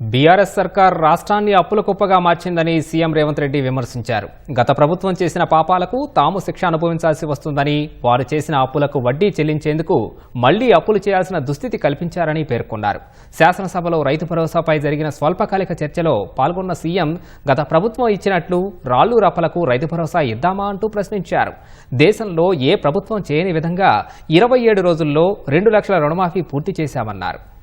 BRS సర్కార్ రాష్ట్రాన్ని అప్పుల కుప్పగా మార్చిందని సీఎం రేవంత్ రెడ్డి విమర్శించారు. గత ప్రభుత్వం చేసిన పాపాలకు తాము శిక్ష అనుభవించాల్సి వస్తుందని వారు చేసిన అప్పులకు వడ్డీ చెల్లించేందుకు మళ్ళీ అప్పులు చేయాల్సిన దుస్థితి కల్పించారని పేర్కొన్నారు. శాసనసభలో రైతు భరోసాపై జరిగిన స్వల్పకాలిక చర్చలో పాల్గొన్న సీఎం గత ప్రభుత్వం ఇచ్చినట్లు రాళ్ళు రప్పలకు రైతు భరోసా ఇద్దామా? అంటూ ప్రశ్నించారు. దేశంలో ఏ ప్రభుత్వం చేయని విధంగా ఇరవై ఏడు రోజుల్లో రెండు లక్షల రుణమాఫీ పూర్తి చేశామన్నారు.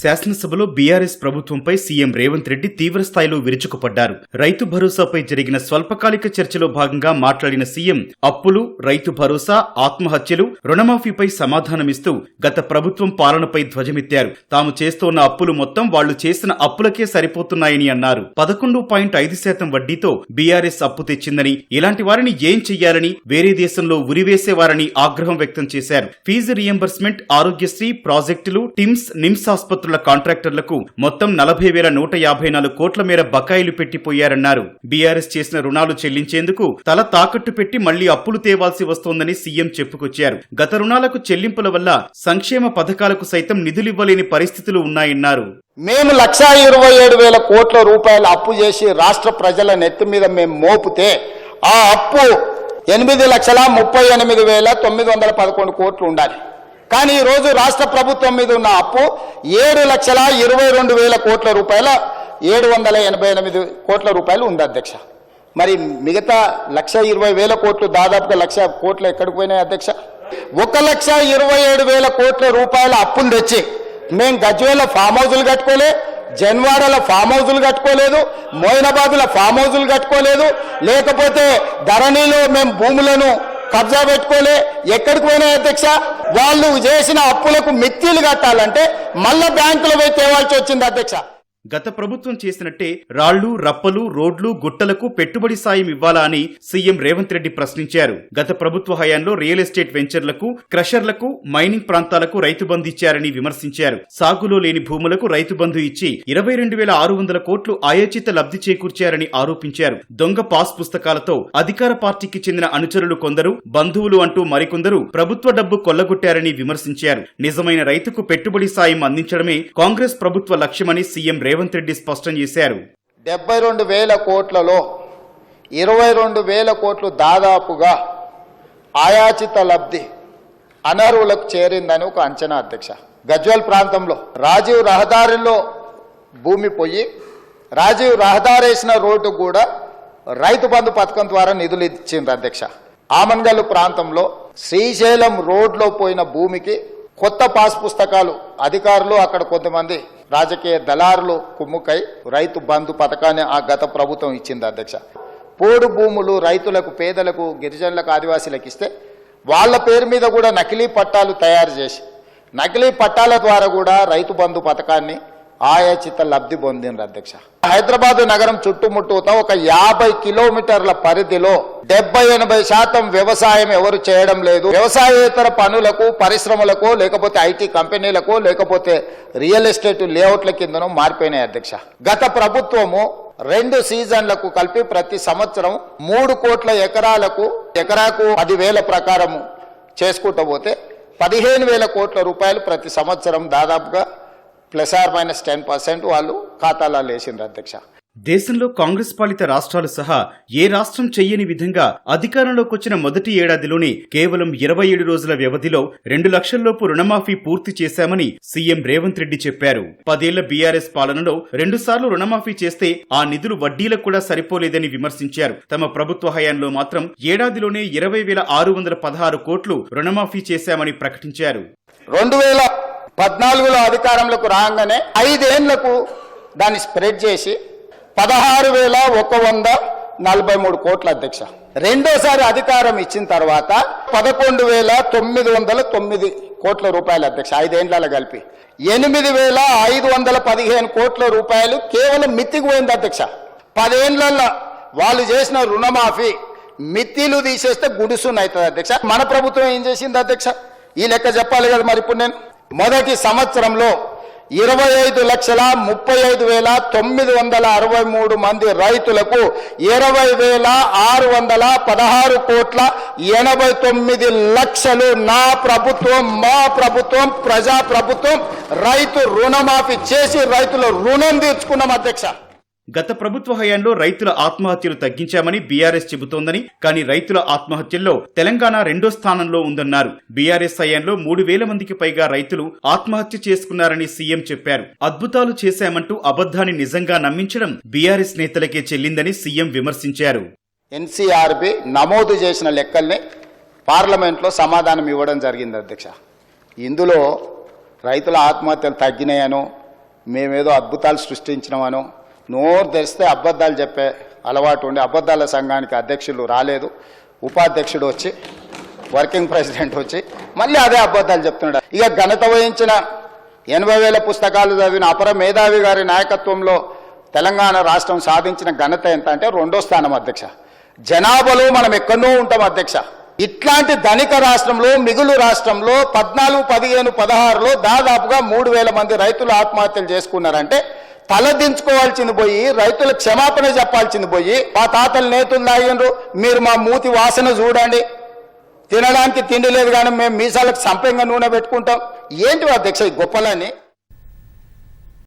శాసనసభలో బీఆర్ఎస్ ప్రభుత్వంపై సీఎం రేవంత్ రెడ్డి తీవ్రస్థాయిలో విరుచుకుపడ్డారు. రైతు భరోసాపై జరిగిన స్వల్పకాలిక చర్చలో భాగంగా మాట్లాడిన సీఎం అప్పులు రైతు భరోసా ఆత్మహత్యలు రుణమాఫీపై సమాధానమిస్తూ గత ప్రభుత్వం పాలనపై ధ్వజమెత్తారు. తాము చేస్తోన్న అప్పులు మొత్తం వాళ్ళు చేసిన అప్పులకే సరిపోతున్నాయని అన్నారు. పదకొండు పాయింట్ ఐదు శాతం వడ్డీతో బీఆర్ఎస్ అప్పు తెచ్చిందని ఇలాంటి వారిని ఏం చెయ్యాలని వేరే దేశంలో ఉరివేసేవారని ఆగ్రహం వ్యక్తం చేశారు. ఫీజు రియంబర్స్మెంట్ ఆరోగ్యశ్రీ ప్రాజెక్టులు టిమ్స్ నిమ్స్ ఆసుపత్రుల కాంట్రాక్టర్లకు మొత్తం నలభై వేల నూట యాభై నాలుగు కోట్ల మేర బకాయిలు పెట్టిపోయారన్నారు. బీఆర్ఎస్ చేసిన రుణాలు చెల్లించేందుకు తల తాకట్టు పెట్టి మళ్ళీ అప్పులు తేవాల్సి వస్తోందని సీఎం చెప్పుకొచ్చారు. గత రుణాలకు చెల్లింపుల వల్ల సంక్షేమ పథకాలకు సైతం నిధులివ్వలేని పరిస్థితులు ఉన్నాయన్నారు. మేము లక్షా ఇరవై ఏడు వేల కోట్ల రూపాయలు అప్పు చేసి రాష్ట్ర ప్రజల నెత్తి మీద మేము మోపితే ఆ అప్పు ఎనిమిది లక్షల ముప్పై ఎనిమిది వేల తొమ్మిది వందల పదకొండు కోట్లు ఉండాలి. కానీ ఈ రోజు రాష్ట్ర ప్రభుత్వం మీద ఉన్న అప్పు ఏడు లక్షల ఇరవై రెండు వేల కోట్ల రూపాయల ఏడు వందల ఎనభై ఎనిమిది కోట్ల రూపాయలు ఉంది అధ్యక్ష. మరి మిగతా లక్ష ఇరవై వేల కోట్లు దాదాపుగా లక్ష కోట్లు ఎక్కడికి పోయినాయి అధ్యక్ష? ఒక లక్ష ఇరవై ఏడు వేల కోట్ల రూపాయల అప్పులు తెచ్చి మేము గజ్వేల ఫామ్ హౌజులు కట్టుకోలే జన్వాడల ఫామ్ హౌజులు కట్టుకోలేదు మోయినాబాదుల ఫామ్ హౌజులు కట్టుకోలేదు లేకపోతే ధరణిలో మేము భూములను కబ్జా పెట్టుకోలే ఎక్కడికి పోయినా అధ్యక్ష వాళ్ళు చేసిన అప్పులకు మిత్తిలు కట్టాలంటే మళ్ళా బ్యాంకులో పోయి తేవాల్సి వచ్చింది అధ్యక్ష. గత ప్రభుత్వం చేసినట్టే రాళ్ళు రప్పలు రోడ్లు గుట్టలకు పెట్టుబడి సాయం ఇవ్వాలా అని సీఎం రేవంత్ రెడ్డి ప్రశ్నించారు. గత ప్రభుత్వ హయాంలో రియల్ ఎస్టేట్ వెంచర్లకు క్రషర్లకు మైనింగ్ ప్రాంతాలకు రైతు బంధు ఇచ్చారని విమర్శించారు. సాగులో లేని భూములకు రైతు బంధు ఇచ్చి ఇరవై రెండు వేల ఆరు వందల కోట్లు ఆయోచిత లబ్ధి చేకూర్చారని ఆరోపించారు. దొంగ పాస్ పుస్తకాలతో అధికార పార్టీకి చెందిన అనుచరులు కొందరు బంధువులు అంటూ మరికొందరు ప్రభుత్వ డబ్బు కొల్లగొట్టారని విమర్శించారు. నిజమైన రైతుకు పెట్టుబడి సాయం అందించడమే కాంగ్రెస్ ప్రభుత్వ లక్ష్యమని సీఎం రేవంత్ రెడ్డి స్పష్టం చేశారు. డెబ్బై రెండు వేల కోట్లలో ఇరవై రెండు వేల కోట్లు దాదాపుగా ఆయాచిత లబ్ధి అనర్హులకు చేరిందని ఒక అంచనా అధ్యక్ష. గజ్వల్ ప్రాంతంలో రాజీవ్ రహదారిలో భూమి పోయి రాజీవ్ రహదారి వేసిన రోడ్డు కూడా రైతు బంధు పథకం ద్వారా నిధులు ఇచ్చింది అధ్యక్ష. ఆమన్గల్లు ప్రాంతంలో శ్రీశైలం రోడ్లో పోయిన భూమికి కొత్త పాస్ పుస్తకాలు అధికారులు అక్కడ కొంతమంది రాజకీయ దళారులు కుమ్ముకై రైతు బంధు పథకాన్ని ఆ గత ప్రభుత్వం ఇచ్చింది అధ్యక్ష. పోడు భూములు రైతులకు పేదలకు గిరిజనులకు ఆదివాసీలకు ఇస్తే వాళ్ళ పేరు మీద కూడా నకిలీ పట్టాలు తయారు చేసి నకిలీ పట్టాల ద్వారా కూడా రైతు బంధు పథకాన్ని ఆయాచిత లబ్ధి పొందిండ్రు అధ్యక్ష. హైదరాబాద్ నగరం చుట్టుముట్టుతో ఒక యాభై కిలోమీటర్ల పరిధిలో డెబ్బై ఎనభై శాతం వ్యవసాయం ఎవరు చేయడం లేదు. వ్యవసాయేతర పనులకు పరిశ్రమలకు లేకపోతే ఐటీ కంపెనీలకు లేకపోతే రియల్ ఎస్టేట్ లేఅవుట్ల కిందనో మారిపోయినాయి అధ్యక్ష. గత ప్రభుత్వము రెండు సీజన్లకు కలిపి ప్రతి సంవత్సరం మూడు కోట్ల ఎకరాలకు ఎకరాకు పదివేల ప్రకారము చేసుకుంటూ పోతే పదిహేను వేల కోట్ల రూపాయలు ప్రతి సంవత్సరం దాదాపుగా plus or minus ten percent వాళ్ళు ఖాతాలలో వేసిండ్రు అధ్యక్ష. దేశంలో కాంగ్రెస్ పాలిత రాష్ట్రాలు సహా ఏ రాష్ట్రం చెయ్యని విధంగా అధికారంలోకి వచ్చిన మొదటి ఏడాదిలోనే కేవలం ఇరవై ఏడు రోజుల వ్యవధిలో రెండు లక్షల్లోపు రుణమాఫీ పూర్తి చేశామని సీఎం రేవంత్ రెడ్డి చెప్పారు. పదేళ్ళ బీఆర్ఎస్ పాలనలో రెండుసార్లు రుణమాఫీ చేస్తే ఆ నిధులు వడ్డీలకు కూడా సరిపోలేదని విమర్శించారు. తమ ప్రభుత్వ హయాంలో మాత్రం ఏడాదిలోనే ఇరవై వేల ఆరు వందల పదహారు కోట్లు రుణమాఫీ చేశామని ప్రకటించారు. రెండు వేల పద్నాలుగులో అధికారంలోకి రాగానే ఐదేళ్ళకు దాన్ని స్ప్రెడ్ చేసి పదహారు వేల ఒక వంద నలభై మూడు కోట్ల అధ్యక్ష. రెండోసారి అధికారం ఇచ్చిన తర్వాత పదకొండు వేల తొమ్మిది వందల తొమ్మిది కోట్ల రూపాయలు అధ్యక్ష ఐదేండ్ల కలిపి. ఎనిమిది వేల ఐదు వందల పదిహేను కోట్ల రూపాయలు కేవలం మిత్తికి పోయింది అధ్యక్ష. పదేండ్లలో వాళ్ళు చేసిన రుణమాఫీ మిత్తిలు తీసేస్తే గుడుసున్ అవుతుంది అధ్యక్ష. మన ప్రభుత్వం ఏం చేసింది అధ్యక్ష? ఈ లెక్క చెప్పాలి కదా మరి ఇప్పుడు నేను. మొదటి సంవత్సరంలో ఇరవై ఐదు లక్షల ముప్పై ఐదు వేల తొమ్మిది వందల అరవై మూడు మంది రైతులకు ఇరవై వేల ఆరు వందల పదహారు కోట్ల ఎనభై తొమ్మిది లక్షలు నా ప్రభుత్వం మా ప్రభుత్వం ప్రజా ప్రభుత్వం రైతు రుణమాఫీ చేసి రైతుల రుణం తీర్చుకున్నాం అధ్యక్ష. గత ప్రభుత్వ హయాంలో రైతుల ఆత్మహత్యలు తగ్గించామని బీఆర్ఎస్ చెబుతోందని కానీ రైతుల ఆత్మహత్యల్లో తెలంగాణ రెండో స్థానంలో ఉందన్నారు. బీఆర్ఎస్ హయాంలో మూడు వేల మందికి పైగా రైతులు ఆత్మహత్య చేసుకున్నారని సీఎం చెప్పారు. అద్భుతాలు చేశామంటూ అబద్ధాన్ని నిజంగా నమ్మించడం బీఆర్ఎస్ నేతలకే చెల్లిందని సీఎం విమర్శించారు. ఎన్సీఆర్బి నమోదు చేసిన లెక్కల్ని పార్లమెంట్లో సమాధానం ఇవ్వడం జరిగింది అధ్యక్ష. ఇందులో రైతుల ఆత్మహత్యలు తగ్గినాయనో మేమేదో అద్భుతాలు సృష్టించినామనో నోరు తెరిస్తే అబద్ధాలు చెప్పే అలవాటు ఉండి అబద్ధాల సంఘానికి అధ్యక్షులు రాలేదు. ఉపాధ్యక్షుడు వచ్చి వర్కింగ్ ప్రెసిడెంట్ వచ్చి మళ్ళీ అదే అబద్ధాలు చెప్తున్నాడు. ఇక ఘనత వహించిన ఎనభై వేల పుస్తకాలు చదివిన అపర మేధావి గారి నాయకత్వంలో తెలంగాణ రాష్ట్రం సాధించిన ఘనత ఎంత అంటే రెండో స్థానం అధ్యక్ష. జనాభాలో మనం ఎక్కడో ఉంటాం అధ్యక్ష. ఇట్లాంటి ధనిక రాష్ట్రంలో మిగులు రాష్ట్రంలో పద్నాలుగు పదిహేను పదహారులో దాదాపుగా మూడు వేల మంది రైతులు ఆత్మహత్యలు చేసుకున్నారంటే తలదించుకోవాల్సింది పోయి రైతుల క్షమాపణ చెప్పాల్సింది పోయి మా తాతలు నేతులు తాగిండ్రు మీరు మా మూతి వాసన చూడండి. తినడానికి తిండి లేదు కానీ మేము మీసాలకు సంపంగా నూనె పెట్టుకుంటాం. ఏంటి అధ్యక్ష ఈ గొప్పలని?